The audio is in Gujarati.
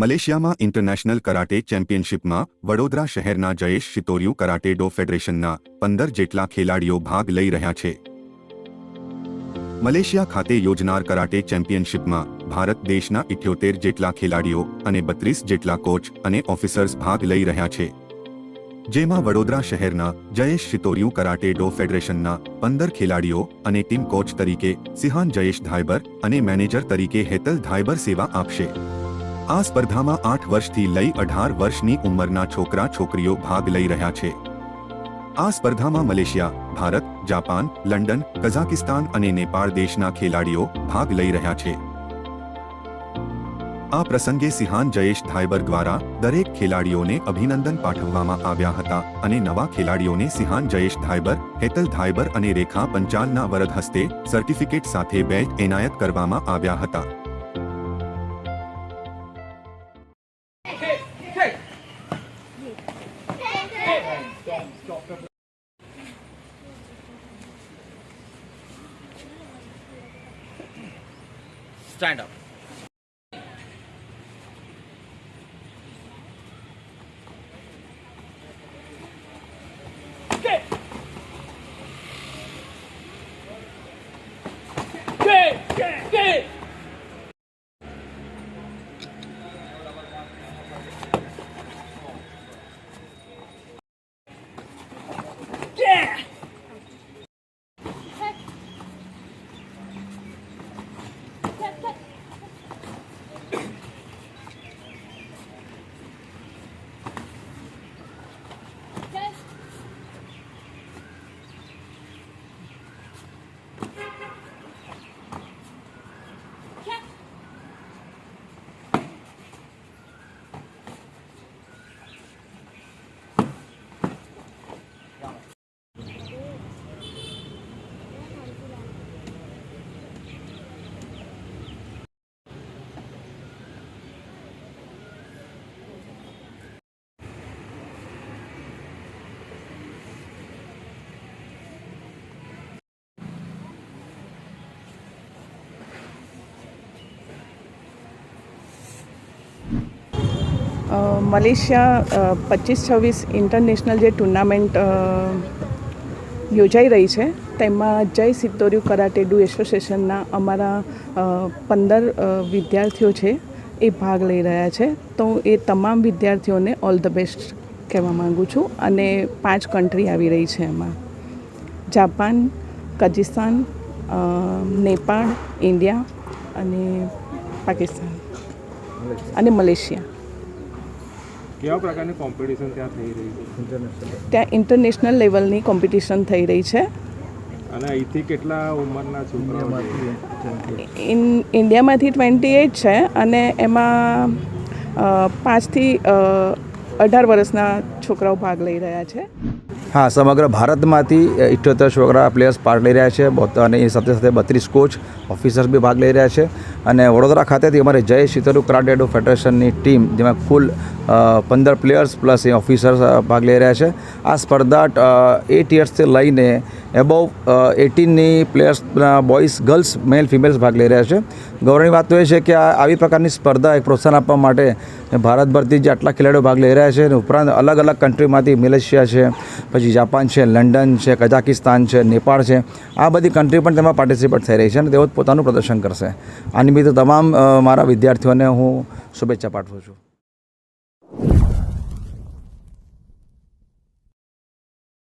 મલેશિયામાં ઇન્ટરનેશનલ કરાટે ચેમ્પિયનશિપમાં વડોદરા શહેરના જયેશ શિતોરિયું કરાટે ડો ફેડરેશનના પંદર જેટલા ખેલાડીઓ ભાગ લઈ રહ્યા છે. મલેશિયા ખાતે યોજનાર કરાટે ચેમ્પિયનશિપમાં ભારત દેશના ઇઠ્યોતેર જેટલા ખેલાડીઓ અને બત્રીસ જેટલા કોચ અને ઓફિસર્સ ભાગ લઈ રહ્યા છે. જેમાં વડોદરા શહેરના જયેશ શિતોરિયું કરાટે ડો ફેડરેશનના પંદર ખેલાડીઓ અને ટીમ કોચ તરીકે સિહાન જયેશ ધાયબર અને મેનેજર તરીકે હેતલ ધાયબર સેવા આપશે. આ સ્પર્ધામાં આઠ વર્ષથી લઈ અઢાર વર્ષની ઉંમરના છોકરા છોકરીઓ ભાગ લઈ રહ્યા છે. આ સ્પર્ધામાં Malaysia, Bharat, Japan, London, Kazakhstan અને નેપાળ દેશના ખેલાડીઓ ભાગ લઈ રહ્યા છે. આ પ્રસંગે સિહાન જયેશ ધાયબર દ્વારા દરેક ખેલાડીઓને અભિનંદન પાઠવવામાં આવ્યા હતા અને નવા ખેલાડીઓને સિહાન જયેશ ધાયબર, હેતલ ધાયબર અને રેખા પંચાલના વરદ હસ્તે સર્ટિફિકેટ સાથે બેચ એનાયત કરવામાં આવ્યા હતા. Stand up. મલેશિયા પચીસ છવ્વીસ ઇન્ટરનેશનલ જે ટુર્નામેન્ટ યોજાઈ રહી છે, તેમાં જય સિત્તોર્યુ કરાટે ડુ એસોસિએશનના અમારા પંદર વિદ્યાર્થીઓ છે, એ ભાગ લઈ રહ્યા છે. તો એ તમામ વિદ્યાર્થીઓને ઓલ ધ બેસ્ટ કહેવા માગું છું અને પાંચ કન્ટ્રી આવી રહી છે એમાં. જાપાન કઝિસ્તાન નેપાળ, ઇન્ડિયા અને પાકિસ્તાન. અને મલેશિયા. કેવા પ્રકારની કોમ્પિટિશન ત્યાં થઈ રહી છે? ત્યાં ઇન્ટરનેશનલ લેવલની કોમ્પિટિશન થઈ રહી છે. અને અહીંથી કેટલા ઉંમરના છોકરાઓ ઇન ઇન્ડિયામાંથી ટ્વેન્ટી એટ છે અને એમાં પાંચથી અઢાર વર્ષના છોકરાઓ ભાગ લઈ રહ્યા છે. હા, સમગ્ર ભારતમાંથી ઇઠ્યોતેર છોકરા પ્લેયર્સ ભાગ લઈ રહ્યા છે. અને એ સાથે સાથે બત્રીસ કોચ, ઓફિસર્સ બી ભાગ લઈ રહ્યા છે. અને વડોદરા ખાતેથી અમારે જય શીતરુ કરાટેડો ફેડરેશનની ટીમ, જેમાં કુલ પંદર પ્લેયર્સ પ્લસ એ ઓફિસર્સ ભાગ લઈ રહ્યા છે. આ સ્પર્ધા એટ યર્સથી લઈને above એટીનની players boys girls male females ભાગ લઈ રહ્યા છે. ગૌરવની વાત તો એ છે કે આ આવી પ્રકારની સ્પર્ધા એક પ્રોત્સાહન આપવા માટે ભારતભરથી જે આટલા ખેલાડીઓ ભાગ લઈ રહ્યા છે અને ઉપરાંત અલગ અલગ કન્ટ્રીમાંથી મલેશિયા છે, પછી જાપાન છે, લંડન છે, કઝાકિસ્તાન છે, નેપાળ છે, આ બધી કન્ટ્રી પણ તેમાં પાર્ટિસિપેટ થઈ રહી છે અને તેઓ પોતાનું પ્રદર્શન કરશે. આ નિમિત્તે તમામ મારા વિદ્યાર્થીઓને હું શુભેચ્છા પાઠવું છું.